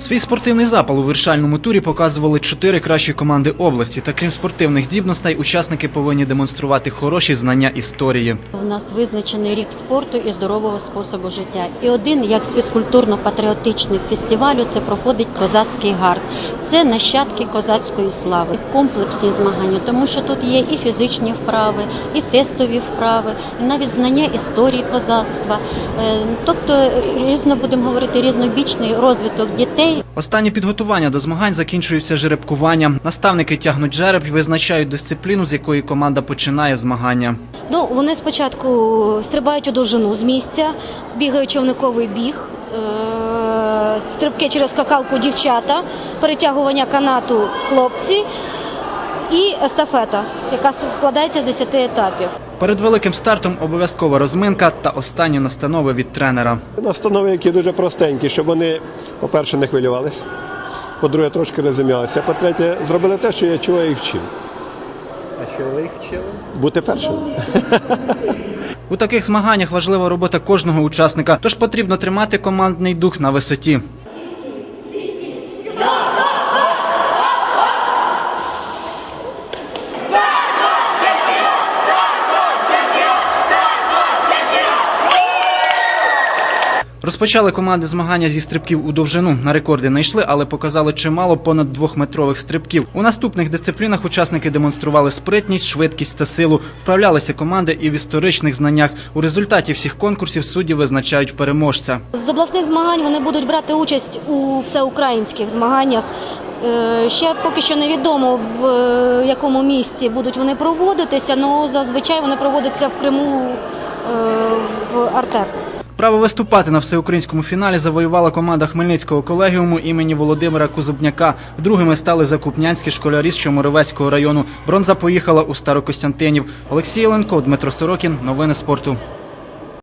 Свій спортивний запал у вирішальному турі показували чотири кращі команди області. Та крім спортивних здібностей, учасники повинні демонструвати хороші знання історії. У нас визначений рік спорту і здорового способу життя. І один як з фізкультурно-патріотичних фестивалю це проходить козацький гард. Це нащадки козацької слави, комплексні змагання, тому що тут є і фізичні вправи, і тестові вправи, і навіть знання історії козацтва. Е, Тобто різно будемо говорити різнобічний розвиток дітей. Останні підготування до змагань закінчуються жеребкуванням. Наставники тягнуть жереб і визначають дисципліну, з якої команда починає змагання. Ну, вони спочатку стрибають у довжину з місця, бігають човниковий біг, е- стрибки через скакалку дівчата, перетягування канату хлопці і естафета, яка складається з 10 етапів. Перед великим стартом обов'язкова розминка та останні настанови від тренера. Настанови, які дуже простенькі, щоб вони, по-перше, не хвилювалися, по-друге, трошки розім'ялися, по-третє, зробили те, що я чого я їх вчив. А що ви їх вчили? Бути першим. У таких змаганнях важлива робота кожного учасника, тож потрібно тримати командний дух на висоті. Розпочали команди змагання зі стрибків у довжину. На рекорди не йшли, але показали чимало понад двохметрових стрибків. У наступних дисциплінах учасники демонстрували спритність, швидкість та силу. Вправлялися команди і в історичних знаннях. У результаті всіх конкурсів судді визначають переможця. З обласних змагань вони будуть брати участь у всеукраїнських змаганнях. Е, Ще поки що невідомо в е, якому місті будуть вони проводитися, але зазвичай вони проводяться в Криму е, в Артеку. Право виступати на всеукраїнському фіналі завоювала команда Хмельницького колегіуму імені Володимира Кузубняка. Другими стали закупнянські школярі з Чоморовецького району. Бронза поїхала у Старокостянтинів. Олексій Ленко, Дмитро Сорокін. Новини спорту.